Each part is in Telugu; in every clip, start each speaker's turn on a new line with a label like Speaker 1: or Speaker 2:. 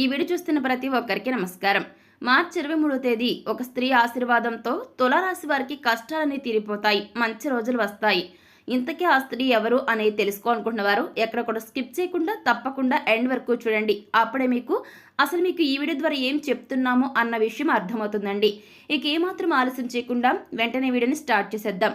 Speaker 1: ఈ వీడియో చూస్తున్న ప్రతి ఒక్కరికి నమస్కారం. మార్చి ఇరవై మూడో తేదీ ఒక స్త్రీ ఆశీర్వాదంతో తులారాశి వారికి కష్టాలన్నీ తీరిపోతాయి మంచి రోజులు వస్తాయి. ఇంతకీ ఆ స్త్రీ ఎవరు అనేది తెలుసుకోవాలనుకుంటున్న వారు ఎక్కడ కూడా స్కిప్ చేయకుండా తప్పకుండా ఎండ్ వరకు చూడండి. అప్పుడే మీకు అసలు మీకు ఈ వీడియో ద్వారా ఏం చెప్తున్నామో అన్న విషయం అర్థమవుతుందండి. ఇక ఏమాత్రం ఆలస్యం చేయకుండా వెంటనే వీడియోని స్టార్ట్ చేసేద్దాం.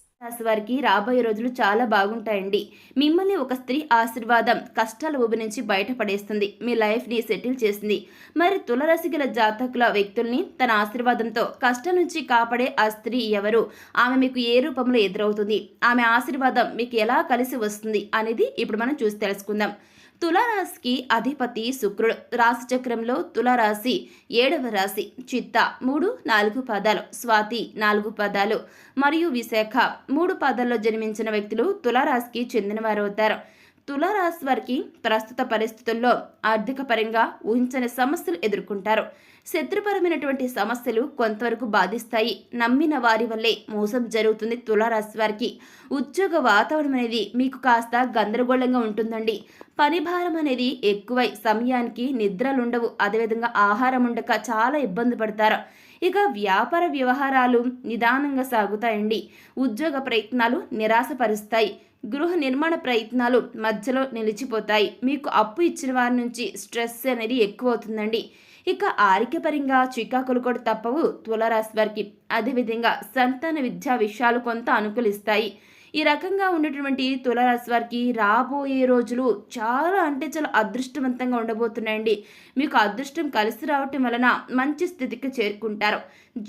Speaker 1: రాశి వారికి రాబోయే రోజులు చాలా బాగుంటాయండి. మిమ్మల్ని ఒక స్త్రీ ఆశీర్వాదం కష్టాల ఊబి నుంచి బయటపడేస్తుంది. మీ లైఫ్ని సెటిల్ చేస్తుంది మరి తులరాశి గల జాతకుల వ్యక్తుల్ని తన ఆశీర్వాదంతో కష్టం నుంచి కాపాడే ఆ స్త్రీ ఎవరు? ఆమె మీకు ఏ రూపంలో ఎదురవుతుంది? ఆమె ఆశీర్వాదం మీకు ఎలా కలిసి వస్తుంది అనేది ఇప్పుడు మనం చూసి తెలుసుకుందాం. తులారాశికి అధిపతి శుక్రుడు. రాశి చక్రంలో తులారాశి ఏడవ రాశి చిత్త. మూడు నాలుగు పదాలు. స్వాతి నాలుగు పదాలు. మరియు విశాఖ. మూడు పదాల్లో జన్మించిన వ్యక్తులు తులారాశికి చెందినవారవుతారు. తులారాశి వారికి ప్రస్తుత పరిస్థితుల్లో ఆర్థిక పరంగా ఊహించని సమస్యలు ఎదుర్కొంటారు. శత్రుపరమైనటువంటి సమస్యలు కొంతవరకు బాధిస్తాయి. నమ్మిన వారి వల్లే మోసం జరుగుతుంది తులారాశి వారికి. ఉద్యోగ వాతావరణం అనేది మీకు కాస్త గందరగోళంగా ఉంటుందండి. పనిభారం అనేది ఎక్కువై సమయానికి నిద్రలుండవు. అదేవిధంగా ఆహారం ఉండక చాలా ఇబ్బంది పడతారు. ఇక వ్యాపార వ్యవహారాలు నిదానంగా సాగుతాయండి. ఉద్యోగ ప్రయత్నాలు నిరాశపరుస్తాయి. గృహ నిర్మాణ ప్రయత్నాలు మధ్యలో నిలిచిపోతాయి. మీకు అప్పు ఇచ్చిన వారి నుంచి స్ట్రెస్ అనేది ఎక్కువ అవుతుందండి ఇక ఆరోగ్యపరంగా చికాకులు కూడా తప్పవు. తులరాశి వారికి అదేవిధంగా సంతాన విద్యా విషయాలు కొంత అనుకూలిస్తాయి. ఈ రకంగా ఉన్నటువంటి తులారాశి వారికి రాబోయే రోజులు చాలా అంటే చాలా అదృష్టవంతంగా ఉండబోతున్నాయండి. మీకు అదృష్టం కలిసి రావటం వలన మంచి స్థితికి చేరుకుంటారు.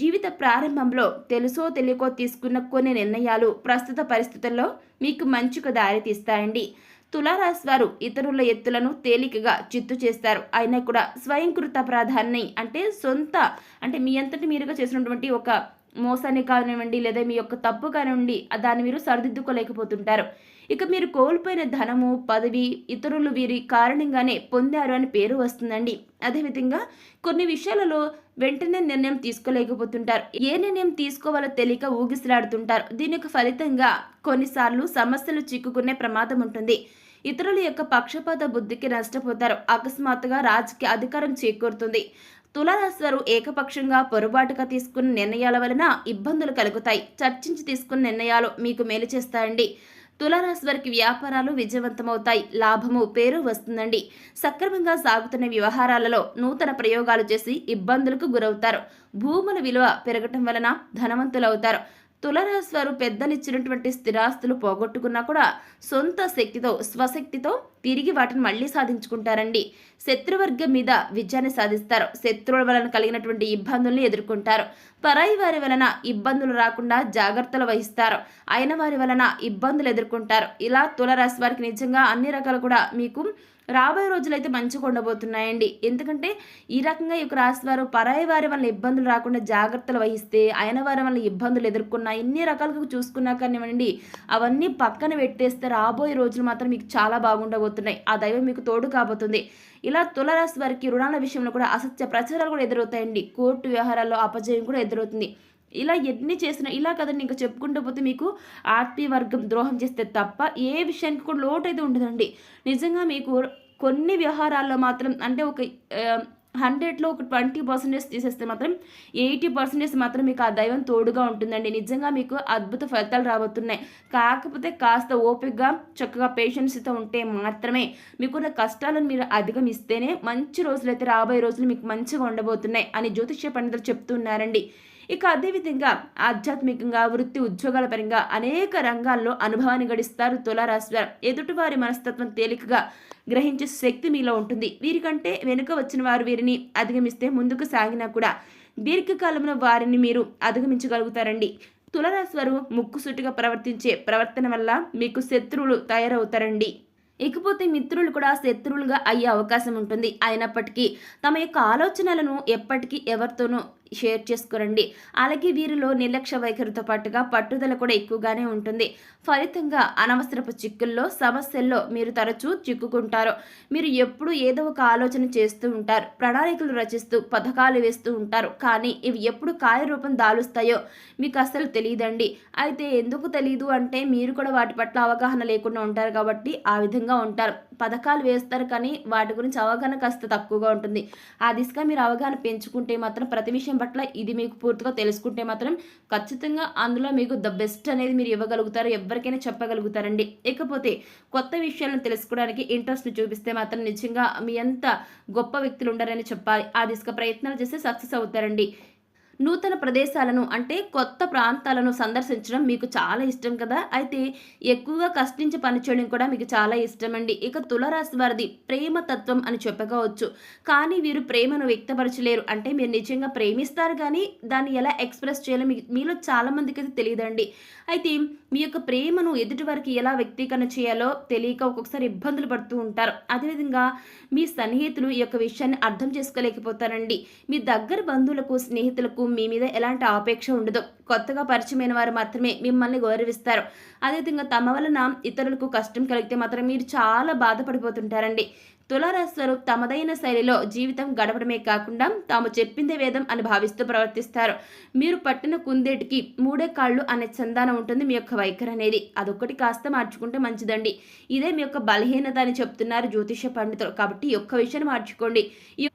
Speaker 1: జీవిత ప్రారంభంలో తెలుసో తెలియకో తీసుకున్న కొన్ని నిర్ణయాలు ప్రస్తుత పరిస్థితుల్లో మీకు మంచిగా దారితీస్తాయండి తులారాశి వారు ఇతరుల ఎత్తులను తేలికగా చిత్తు చేస్తారు. అయినా కూడా స్వయంకృత ప్రాధాన్ని అంటే సొంత అంటే మీ అంతటి మీరుగా చేసినటువంటి ఒక మోసాన్ని కానివ్వండి లేదా మీ యొక్క తప్పు కానివ్వండి దాన్ని మీరు సరిదిద్దుకోలేకపోతుంటారు. ఇక మీరు కోల్పోయిన ధనము పదవి ఇతరులు వీరి కారణంగానే పొందారు అని పేరు వస్తుందండి. అదేవిధంగా కొన్ని విషయాలలో వెంటనే నిర్ణయం తీసుకోలేకపోతుంటారు. ఏ నిర్ణయం తీసుకోవాలో తెలియక ఊగిసలాడుతుంటారు. దీని యొక్క ఫలితంగా కొన్నిసార్లు సమస్యలు చిక్కుకునే ప్రమాదం ఉంటుంది. ఇతరుల యొక్క పక్షపాత బుద్ధికి నష్టపోతారు. అకస్మాత్తుగా రాజకీయ అధికారం చేకూరుతుంది. తులారాశి వారు ఏకపక్షంగా పొరపాటుగా తీసుకున్న నిర్ణయాల వలన ఇబ్బందులు కలుగుతాయి. చర్చించి తీసుకున్న నిర్ణయాలు మీకు మేలు చేస్తాయండి. తులారాశి వారికి వ్యాపారాలు విజయవంతమవుతాయి. లాభము పేరు వస్తుందండి. సక్రమంగా సాగుతున్న వ్యవహారాలలో నూతన ప్రయోగాలు చేసి ఇబ్బందులకు గురవుతారు. భూముల విలువ పెరగటం వలన ధనవంతులవుతారు. తులరాశి వారు పెద్దనిచ్చినటువంటి స్థిరాస్తులు పోగొట్టుకున్నా కూడా సొంత శక్తితో స్వశక్తితో తిరిగి వాటిని మళ్ళీ సాధించుకుంటారండి. శత్రువర్గం మీద విజయాన్ని సాధిస్తారు. శత్రువుల వలన కలిగినటువంటి ఇబ్బందుల్ని ఎదుర్కొంటారు. పరాయి వారి వలన ఇబ్బందులు రాకుండా జాగ్రత్తలు వహిస్తారు. అయిన వారి వలన ఇబ్బందులు ఎదుర్కొంటారు. ఇలా తులరాశి వారికి నిజంగా అన్ని రకాలు కూడా మీకు రాబోయే రోజులు అయితే మంచిగా ఉండబోతున్నాయండి. ఎందుకంటే ఈ రకంగా ఈ యొక్క రాశి వారు పరాయి వారి వల్ల ఇబ్బందులు రాకుండా జాగ్రత్తలు వహిస్తే ఆయన వారి వల్ల ఇబ్బందులు ఎదుర్కొన్న ఎన్ని రకాలుగా చూసుకున్నా కానివ్వండి అవన్నీ పక్కన పెట్టేస్తే రాబోయే రోజులు మాత్రం మీకు చాలా బాగుండబోతున్నాయి. ఆ దైవం మీకు తోడు కాబోతుంది. ఇలా తులరాశి వారికి రుణాల విషయంలో కూడా అసత్య ప్రచారాలు కూడా ఎదురవుతాయండి. కోర్టు వ్యవహారాల్లో అపజయం కూడా ఎదురవుతుంది. ఇలా ఎన్ని చేసినా ఇలా కదండి ఇంకా చెప్పుకుంటూ పోతే మీకు ఆర్టీ వర్గం ద్రోహం చేస్తే తప్ప ఏ విషయానికి కూడా లోటు అయితే ఉండదండి. నిజంగా మీకు కొన్ని వ్యవహారాల్లో మాత్రం అంటే ఒక హండ్రెడ్లో ఒక ట్వంటీ పర్సెంటేజ్ తీసేస్తే మాత్రం ఎయిటీ పర్సెంటేజ్ మాత్రం మీకు ఆ దైవం తోడుగా ఉంటుందండి. నిజంగా మీకు అద్భుత ఫలితాలు రాబోతున్నాయి. కాకపోతే కాస్త ఓపికగా చక్కగా పేషెన్స్తో ఉంటే మాత్రమే మీకున్న కష్టాలను మీరు అధిగమిస్తేనే మంచి రోజులు అయితే రాబోయే రోజులు మీకు మంచిగా ఉండబోతున్నాయి అని జ్యోతిష్య పండితులు చెప్తున్నారండి ఇక అదేవిధంగా ఆధ్యాత్మికంగా వృత్తి ఉద్యోగాల పరంగా అనేక రంగాల్లో అనుభవాన్ని గడిస్తారు తులారాశి ఎదుటివారి మనస్తత్వం తేలికగా గ్రహించే శక్తి మీలో ఉంటుంది. వీరికంటే వెనుక వచ్చిన వారు వీరిని అధిగమిస్తే ముందుకు సాగినా కూడా దీర్ఘకాలంలో వారిని మీరు అధిగమించగలుగుతారండి. తులరాశి వారు ముక్కుసూటిగా ప్రవర్తించే ప్రవర్తన వల్ల మీకు శత్రువులు తయారవుతారండి. ఇకపోతే మిత్రులు కూడా శత్రువులుగా అయ్యే అవకాశం ఉంటుంది. అయినప్పటికీ తమ యొక్క ఆలోచనలను ఎప్పటికీ ఎవరితోనూ షేర్ చేసుకోరండి. అలాగే వీరిలో నిర్లక్ష్య వైఖరితో పాటుగా పట్టుదల కూడా ఎక్కువగానే ఉంటుంది. ఫలితంగా అనవసరపు చిక్కుల్లో సమస్యల్లో మీరు తరచూ చిక్కుకుంటారు. మీరు ఎప్పుడు ఏదో ఒక ఆలోచన చేస్తూ ఉంటారు. ప్రణాళికలు రచిస్తూ పథకాలు వేస్తూ ఉంటారు. కానీ ఇవి ఎప్పుడు కార్యరూపం దాలుస్తాయో మీకు అస్సలు తెలియదండి అయితే ఎందుకు తెలియదు అంటే మీరు కూడా వాటి పట్ల అవగాహన లేకుండా ఉంటారు కాబట్టి ఆ విధంగా ఉంటారు. పథకాలు వేస్తారు కానీ వాటి గురించి అవగాహన కాస్త తక్కువగా ఉంటుంది. ఆ దిశగా మీరు అవగాహన పెంచుకుంటే మాత్రం ప్రతి విషయం పట్ల ఇది మీకు పూర్తిగా తెలుసుకుంటే మాత్రం ఖచ్చితంగా అందులో మీకు ద బెస్ట్ అనేది మీరు ఇవ్వగలుగుతారు ఎవరికైనా చెప్పగలుగుతారండి. ఇకపోతే కొత్త విషయాలను తెలుసుకోవడానికి ఇంట్రెస్ట్ చూపిస్తే మాత్రం నిజంగా మీ అంత గొప్ప వ్యక్తులు ఉండరని చెప్పాలి. ఆ దిశగా ప్రయత్నాలు చేస్తే సక్సెస్ అవుతారండి. నూతన ప్రదేశాలను అంటే కొత్త ప్రాంతాలను సందర్శించడం మీకు చాలా ఇష్టం కదా? అయితే ఎక్కువగా కష్టించి పనిచేయడం కూడా మీకు చాలా ఇష్టం అండి ఇక తులరాశి వారిది ప్రేమ తత్వం అని చెప్పవచ్చు కానీ వీరు ప్రేమను వ్యక్తపరచలేరు. అంటే మీరు నిజంగా ప్రేమిస్తారు కానీ దాన్ని ఎలా ఎక్స్ప్రెస్ చేయాలో మీ మీలో చాలా మందికి అయితే తెలియదండి. అయితే మీ యొక్క ప్రేమను ఎదుటి వారికి ఎలా వ్యక్తీకరణ చేయాలో తెలియక ఒక్కొక్కసారి ఇబ్బందులు పడుతూ ఉంటారు. అదేవిధంగా మీ సన్నిహితులు ఈ యొక్క విషయాన్ని అర్థం చేసుకోలేకపోతారండి. మీ దగ్గర బంధువులకు స్నేహితులకు మీ మీద ఎలాంటి ఆపేక్ష ఉండదు. కొత్తగా పరిచయమైన వారు మాత్రమే మిమ్మల్ని గౌరవిస్తారు. అదేవిధంగా తమ వలన ఇతరులకు కష్టం కలిగితే మాత్రం మీరు చాలా బాధపడిపోతుంటారండి. తులారాశి తమదైన శైలిలో జీవితం గడపడమే కాకుండా తాము చెప్పిందే వేదం అని భావిస్తూ ప్రవర్తిస్తారు. మీరు పట్టిన కుందేటికి మూడే కాళ్ళు అనే చందానం ఉంటుంది మీ యొక్క వైఖరి అనేది. అదొక్కటి కాస్త మార్చుకుంటే మంచిదండి. ఇదే మీ యొక్క బలహీనత అని చెప్తున్నారు జ్యోతిష పండితులు. కాబట్టి ఈ ఒక్క విషయాన్ని మార్చుకోండి.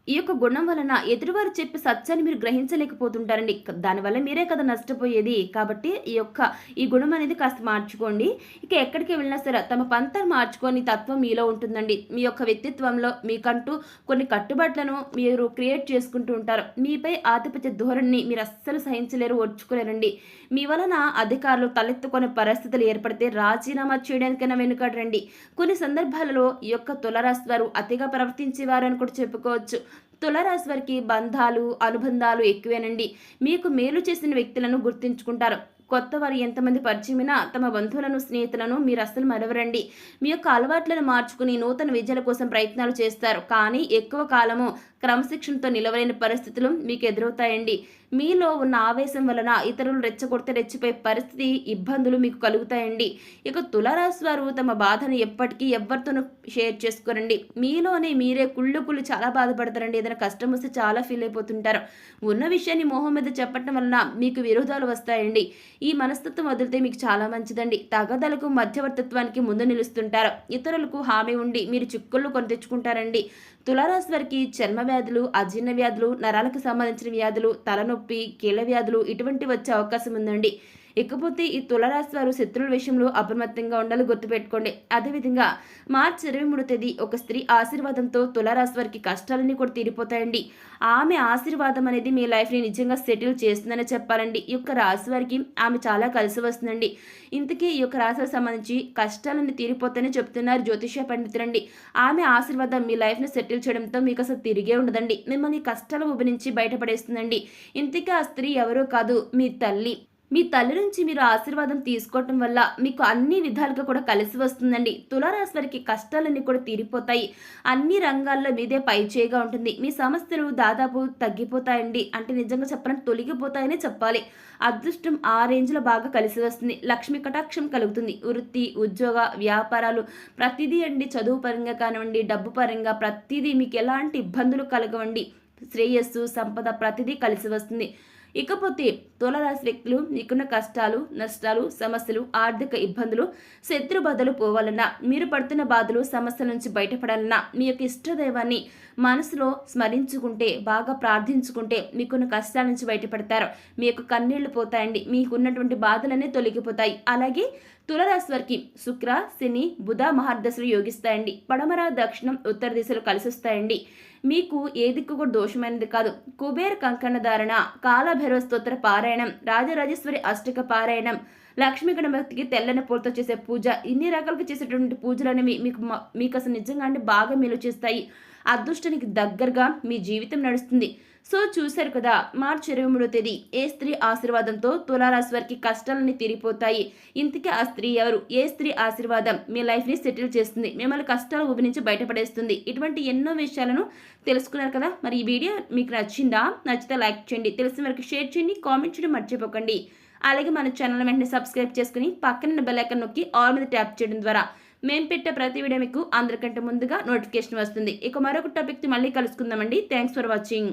Speaker 1: ఈ- యొక్క గుణం వలన ఎదురువారు చెప్పే సత్యాన్ని మీరు గ్రహించలేకపోతుంటారండి. దానివల్ల మీరే కదా నష్టపోయేది. కాబట్టి ఈ యొక్క ఈ గుణం అనేది కాస్త మార్చుకోండి. ఇక ఎక్కడికి వెళ్ళినా సరే తమ పంతను మార్చుకొని తత్వం మీలో ఉంటుందండి. మీ యొక్క వ్యక్తిత్వంలో మీకంటూ కొన్ని కట్టుబాట్లను మీరు క్రియేట్ చేసుకుంటూ ఉంటారు. మీపై ఆధిపత్య ధోరణిని మీరు అస్సలు సహించలేరు ఓర్చుకోలేరండి మీ వలన అధికారులు తలెత్తుకునే పరిస్థితులు ఏర్పడితే రాజీనామా చేయడానికైనా వెనుకడరండి. కొన్ని సందర్భాలలో ఈ యొక్క తులరాశి వారు అతిగా ప్రవర్తించేవారు అని కూడా చెప్పుకోవచ్చు. తులరాశి వారికి బంధాలు అనుబంధాలు ఎక్కువేనండి. మీకు మేలు చేసిన వ్యక్తులను గుర్తుంచుకుంటారు. కొత్త వారు ఎంతమంది పరిచయమైనా తమ బంధువులను స్నేహితులను మీరు అస్సలు మరవరండి. మీ యొక్క అలవాట్లను మార్చుకుని నూతన విద్యల కోసం ప్రయత్నాలు చేస్తారు. కానీ ఎక్కువ కాలము క్రమశిక్షణతో నిలవలేని పరిస్థితులు మీకు ఎదురవుతాయండి. మీలో ఉన్న ఆవేశం వలన ఇతరులు రెచ్చగొడితే రెచ్చిపోయే పరిస్థితి ఇబ్బందులు మీకు కలుగుతాయండి. ఇక తులారాశి వారు తమ బాధను ఎప్పటికీ ఎవరితోనూ షేర్ చేసుకోరండి. మీలోనే మీరే కుళ్ళు కుళ్ళు చాలా బాధపడతారండి. ఏదైనా కష్టం వస్తే చాలా ఫీల్ అయిపోతుంటారు. ఉన్న విషయాన్ని మోహం మీద చెప్పటం వలన మీకు విరోధాలు వస్తాయండి. ఈ మనస్తత్వం వదిలితే మీకు చాలా మంచిదండి. తగదలకు మధ్యవర్తిత్వానికి ముందు నిలుస్తుంటారు. ఇతరులకు హామీ ఉండి మీరు చిక్కుళ్ళు కొని తెచ్చుకుంటారండి. తులారాశి వారికి చర్మ వ్యాధులు అజీర్ణ వ్యాధులు నరాలకు సంబంధించిన వ్యాధులు తలనొప్పి కీళ్ళ వ్యాధులు ఇటువంటి వచ్చే అవకాశం ఉందండి. ఇకపోతే ఈ తులరాశి వారు శత్రువుల విషయంలో అప్రమత్తంగా ఉండాలి గుర్తుపెట్టుకోండి అదేవిధంగా మార్చి ఇరవై మూడో తేదీ ఒక స్త్రీ ఆశీర్వాదంతో తులరాశి వారికి కష్టాలన్నీ కూడా తీరిపోతాయండి. ఆమె ఆశీర్వాదం అనేది మీ లైఫ్ని నిజంగా సెటిల్ చేస్తుందని చెప్పాలండి. ఈ యొక్క రాశి వారికి ఆమె చాలా కలిసి వస్తుందండి. ఇంతకీ ఈ యొక్క రాశికి సంబంధించి కష్టాలన్నీ తీరిపోతాయని చెప్తున్నారు జ్యోతిష పండితులండి. ఆమె ఆశీర్వాదం మీ లైఫ్ని సెటిల్ చేయడంతో మీకు అసలు తిరిగే ఉండదండి. మిమ్మల్ని కష్టాల ఊబి నుంచి బయటపడేస్తుందండి. ఇంతకీ ఆ స్త్రీ ఎవరో కాదు మీ తల్లి. మీ తల్లి నుంచి మీరు ఆశీర్వాదం తీసుకోవటం వల్ల మీకు అన్ని విధాలుగా కూడా కలిసి వస్తుందండి. తులారాశి వారికి కష్టాలన్నీ కూడా తీరిపోతాయి. అన్ని రంగాల్లో మీదే పైచేయిగా ఉంటుంది. మీ సమస్యలు దాదాపు తగ్గిపోతాయండి. అంటే నిజంగా చెప్పాలంటే తొలగిపోతాయనే చెప్పాలి. అదృష్టం ఆ రేంజ్లో బాగా కలిసి వస్తుంది. లక్ష్మి కటాక్షం కలుగుతుంది. వృత్తి ఉద్యోగ వ్యాపారాలు ప్రతిదీ అండి చదువు పరంగా కానివ్వండి డబ్బు పరంగా ప్రతిదీ మీకు ఎలాంటి ఇబ్బందులు కలగవండి. శ్రేయస్సు సంపద ప్రతిదీ కలిసి వస్తుంది. ఇకపోతే తులరాశి వ్యక్తులు మీకున్న కష్టాలు నష్టాలు సమస్యలు ఆర్థిక ఇబ్బందులు శత్రు బాధలు పోవాలన్నా మీరు పడుతున్న బాధలు సమస్యల నుంచి బయటపడాలన్నా మీ యొక్క ఇష్టదైవాన్ని మనసులో స్మరించుకుంటే బాగా ప్రార్థించుకుంటే మీకున్న కష్టాల నుంచి బయటపడతారు. మీ యొక్క కన్నీళ్ళు పోతాయండి. మీకున్నటువంటి బాధలన్నీ తొలగిపోతాయి. అలాగే తులరాశి వారికి శుక్ర శని బుధ మహార్దశలు యోగిస్తాయండి. పడమర దక్షిణం ఉత్తర దిశలు కలిసి వస్తాయండి మీకు ఏ దిక్కు కూడా దోషమైనది కాదు. కుబేర కంకణ ధారణ కాలభైరవ స్తోత్ర పారాయణం పారాయణం రాజరాజేశ్వరి అష్టక పారాయణం. లక్ష్మీ గణపతికి తెల్లని పూలతో చేసే పూజ ఇన్ని రకాలుగా చేసేటువంటి పూజలు అనేవి మీకు మీకు అసలు నిజంగా అంటే బాగా మేలు చేస్తాయి. అదృష్టానికి దగ్గరగా మీ జీవితం నడుస్తుంది. సో చూశారు కదా మార్చి ఇరవై మూడో తేదీ ఏ స్త్రీ ఆశీర్వాదంతో తులారాశి వారికి కష్టాలన్నీ తీరిపోతాయి. ఇంతకీ ఆ స్త్రీ ఎవరు? ఏ స్త్రీ ఆశీర్వాదం మీ లైఫ్ని సెటిల్ చేస్తుంది? మిమ్మల్ని కష్టాల ఊబి నుంచి బయటపడేస్తుంది. ఇటువంటి ఎన్నో విషయాలను తెలుసుకున్నారు కదా మరి ఈ వీడియో మీకు నచ్చిందా? నచ్చితే లైక్ చేయండి తెలిసిన వరకు షేర్ చేయండి కామెంట్ చేయడం మర్చిపోకండి. అలాగే మన ఛానల్ వెంటనే సబ్స్క్రైబ్ చేసుకుని పక్కన బెల్ ఐకన్ నొక్కి ఆల్ మీద ట్యాప్ చేయడం ద్వారా మేము పెట్టే ప్రతి వీడియో మీకు అందరికంటే ముందుగా నోటిఫికేషన్ వస్తుంది. ఇక మరొక టాపిక్తో మళ్ళీ కలుసుకుందామండి. Thanks for watching.